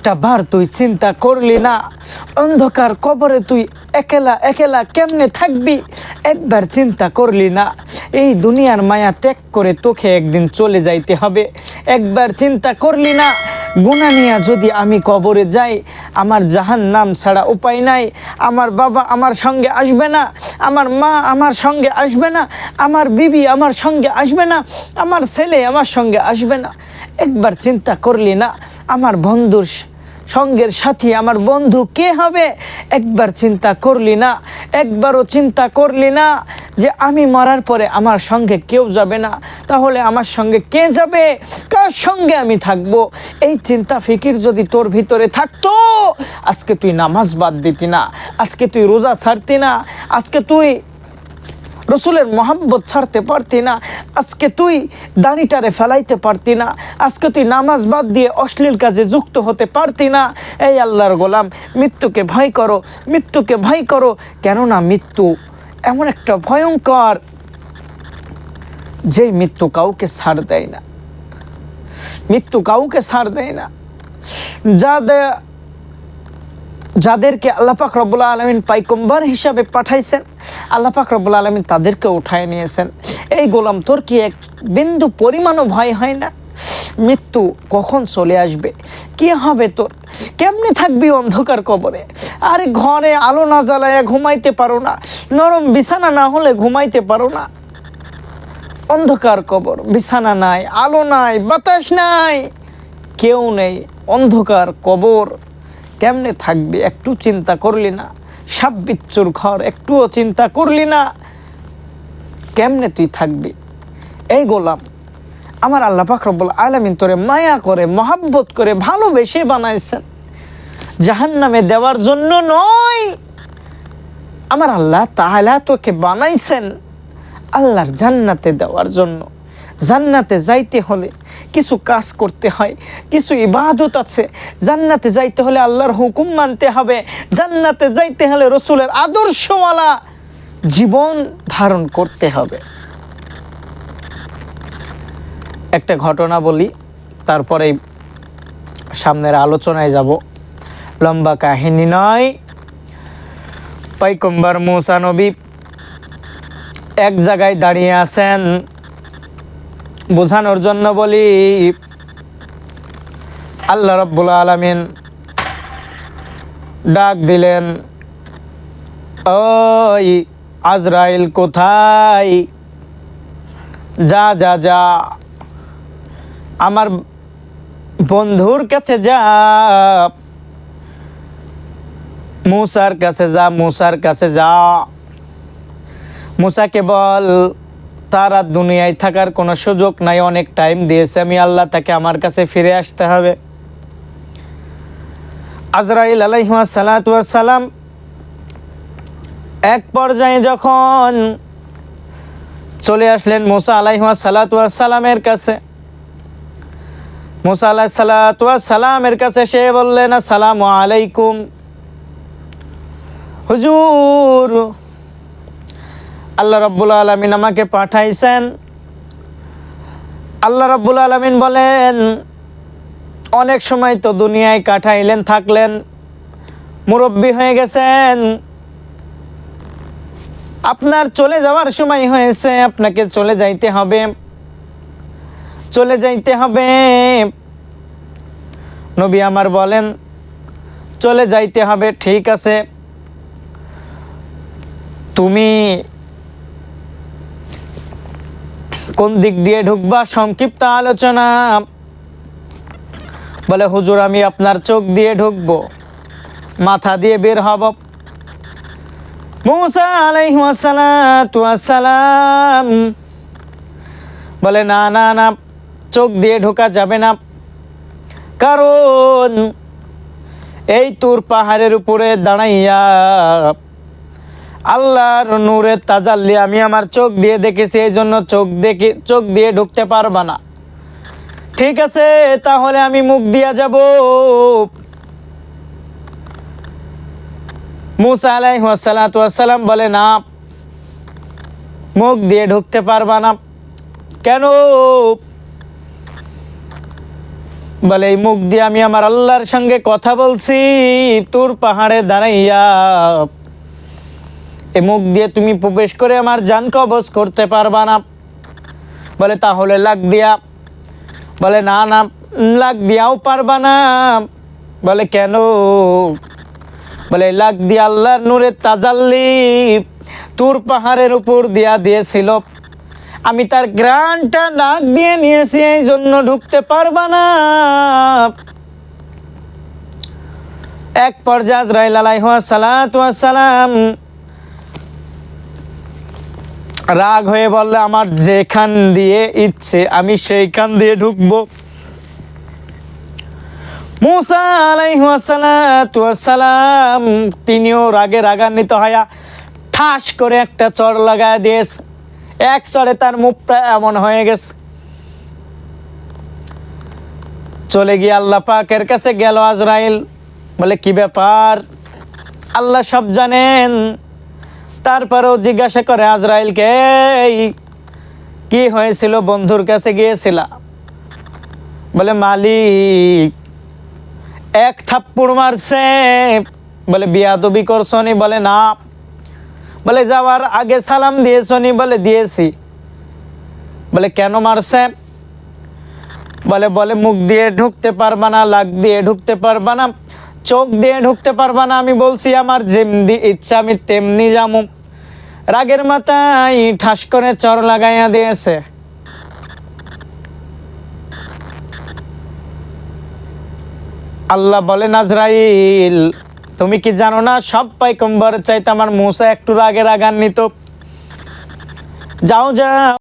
একটা বার তুই চিন্তা করলি না? অন্ধকার কবরে তুই একেলা একেলা কেমনে থাকবি? একবার চিন্তা করলি না? এই দুনিয়ার মায়া ত্যাগ করে তোকে একদিন চলে যাইতে হবে। একবার চিন্তা করলি না? গুণা নিয়া যদি আমি কবরে যাই, আমার জাহান নাম ছাড়া উপায় নাই। আমার বাবা আমার সঙ্গে আসবে না, আমার মা আমার সঙ্গে আসবে না, আমার বিবি আমার সঙ্গে আসবে না, আমার ছেলে আমার সঙ্গে আসবে না। একবার চিন্তা করলি না, আমার বন্ধুর সঙ্গের সাথী আমার বন্ধু কে হবে? একবার চিন্তা করলি না, একবারও চিন্তা করলি না যে আমি মরার পরে আমার সঙ্গে কেউ যাবে না। তাহলে আমার সঙ্গে কে যাবে? কার সঙ্গে আমি থাকব? এই চিন্তা ফিকির যদি তোর ভিতরে থাকতো, আজকে তুই নামাজ বাদ দিতি না, আজকে তুই রোজা ছাড়তি না, আজকে তুই রসুলের মোহাম্মত ছাড়তে পারতি না আজকে তুই দাড়িটারে ফেলাইতে পারতি না। আজকে তুই নামাজ বাদ দিয়ে অশ্লীল কাজে যুক্ত হতে পারতি না। এই আল্লাহর গোলাম, মৃত্যুকে ভয় করো, মৃত্যুকে ভয় করো। কেননা মৃত্যু এমন একটা ভয়ঙ্কর যে মৃত্যু কাউকে ছাড় দেয় না। মৃত্যু কাউকে ছাড় দেয় না। যাদের যাদেরকে আল্লাপাক রব্বুল আলমিন পাইকম্বার হিসাবে পাঠাইছেন আল্লাপাক রব্বুল আলমিন তাদেরকে উঠায় নিয়েছেন। এই গোলাম, তোর কি এক বিন্দু পরিমাণও ভয় হয় না? মৃত্যু কখন চলে আসবে? কি হবে তোর? কেমনে থাকবি অন্ধকার কবরে? আরে ঘরে আলো না জ্বালায় ঘুমাইতে পারো না। নরম বিছানা না হলে ঘুমাইতে পারো না। অন্ধকার কবর, বিছানা নাই, আলো নাই, বাতাস নাই। কেউ নেই অন্ধকার কবর। কেমনে থাকবি একটু চিন্তা করলি না? সাপ বিচ্ছুর ঘর, একটুও চিন্তা করলি না। কেমনে তুই থাকবি? এই গোলাম, আমার আল্লাহ পাকরবুল আলমিন তোরে মায়া করে, মহাব্বত করে ভালোবেসে বানাইছেন। জাহান নামে দেওয়ার জন্য নয়। আমার আল্লাহ তাহলে তোকে বানাইছেন আল্লাহর জান্নাতে দেওয়ার জন্য। জান্নাতে যাইতে হলে কিছু কাজ করতে হয়, কিছু ইবাদত আছে। জান্নাতে যাইতে হলে আল্লাহর হুকুম মানতে হবে। জান্নাতে যাইতে হলে রসুলের আদর্শওয়ালা জীবন ধারণ করতে হবে। একটা ঘটনা বলি, তারপরে সামনের আলোচনায় যাব। লম্বা কাহিনী নয়। পাইকম্বার মুসা এক জায়গায় দাঁড়িয়ে আছেন। বোঝানোর জন্য বলি, আল্লাহ রব্বুল আলমিন ডাক দিলেন, ওই আজরাইল কোথায়? যা যা যা। আমার বন্ধুর কাছে যা। মুসার কাছে যা, মুসার কাছে যা। মুসাকে বল, তার আর দুনিয়ায় থাকার কোনো সুযোগ নাই, অনেক টাইম দিয়েছে। আমি আল্লাহ তাকে আমার কাছে ফিরে আসতে হবে। আজরাইল আলাইহিমা সালাম এক পর্যায়ে যখন চলে আসলেন মুসা আলাইহিমা সালামের কাছে, মোসা আলাহ সালামের কাছে সে বললেন, আসসালামু আলাইকুম। হুজুর, আল্লাহ রব্বুল আলমিন আমাকে পাঠাইছেন। আল্লাহ রব্বুল আলমিন বলেন, অনেক সময় তো দুনিয়ায় কাটাইলেন, থাকলেন, মুরব্বী হয়ে গেছেন। আপনার চলে যাওয়ার সময় হয়েছে, আপনাকে চলে যাইতে হবে। চলে যাইতে হবে। নবী আমার বলেন, চলে যাইতে হবে, ঠিক আছে। তুমি কোন দিক দিয়ে ঢুকবা? সংক্ষিপ্ত আলোচনা। বলে, হুজুর, আমি আপনার চোখ দিয়ে ঢুকবো, মাথা দিয়ে বের হব। মুসা আলাইসালাম বলে, না না না, চোখ দিয়ে ঢোকা যাবে না। কারণ এই তোর পাহাড়ের উপরে দাঁড়াইয়া আল্লাহর নূরের তাজাল্লি আমি আমার চোখ দিয়ে দেখেছি, এই জন্য চোখ দেখে, চোখ দিয়ে ঢুকতে পারবা না। ঠিক আছে, তাহলে আমি মুখ দিয়া যাব। মুসা আলাইসালাম বলে, না, মুখ দিয়ে ঢুকতে পারবা না। কেন? বলে, এই মুখ দিয়ে আমি আমার আল্লাহর সঙ্গে কথা বলছি, তোর পাহাড়ে দাঁড়াইয়া। এ মুখ দিয়ে তুমি প্রবেশ করে আমার জান কবজ করতে পারবা না। বলে, তাহলে লাগ দিয়া। বলে, না না, লাগ দিয়াও পারবা না। বলে, কেন? বলে, লাগ দিয়া আল্লাহর নূরের তাজাল্লি তোর পাহাড়ের উপর দিয়া দিয়েছিল। আমি তার গ্রানটা নাক দিয়ে নিয়েছি, এই জন্য ঢুকতে পারবা না। এক পর্যায়ে আজরাইল আলাইহাসালাম রাগ হয়ে বললে, আমার যেখান দিয়ে ইচ্ছে, আমি সেইখান দিয়ে ঢুকবো। মুসা আলাইহাসালাম তিনিও রাগে রাগান্বিত হয়া ঠাস করে একটা চর লাগায় দিয়েছে। এক চরে তার মুখটা এমন হয়ে গেছে। চলে গিয়ে আল্লাহ পাকের কাছে গেল আজরাইল। বলে কি ব্যাপার? আল্লাহ সব জানেন। তারপরেও জিজ্ঞাসা করে আজরাইলকে "এই, কি হয়েছিল? বন্ধুর কাছে গিয়েছিলা? বলে মালিক এক থাপ্পড় মারছে। বলে, বিয়াদবি করছনি বলে, না। বলে, যাওয়ার আগে সালাম দিয়েছনি বলে, দিয়েছি। বলে, কেন মারছে? বলে বলে, মুখ দিয়ে ঢুকতে পারবা না, লাগ দিয়ে ঢুকতে পারবা না, চোখ দিয়ে ঢুকতে পারবা না, আমি বলছি, আমার যেমনি ইচ্ছা, আমি তেমনি যামু। রাগের মাথায় ঠাস করে চর লাগাইয়া দিয়েছে। আল্লাহ বলে নাজরাইল তুমি কি জানো না, সব পাইকম্বর চাইতে আমার মোসা একটু রাগে রাগান্বিত? যাও যাও।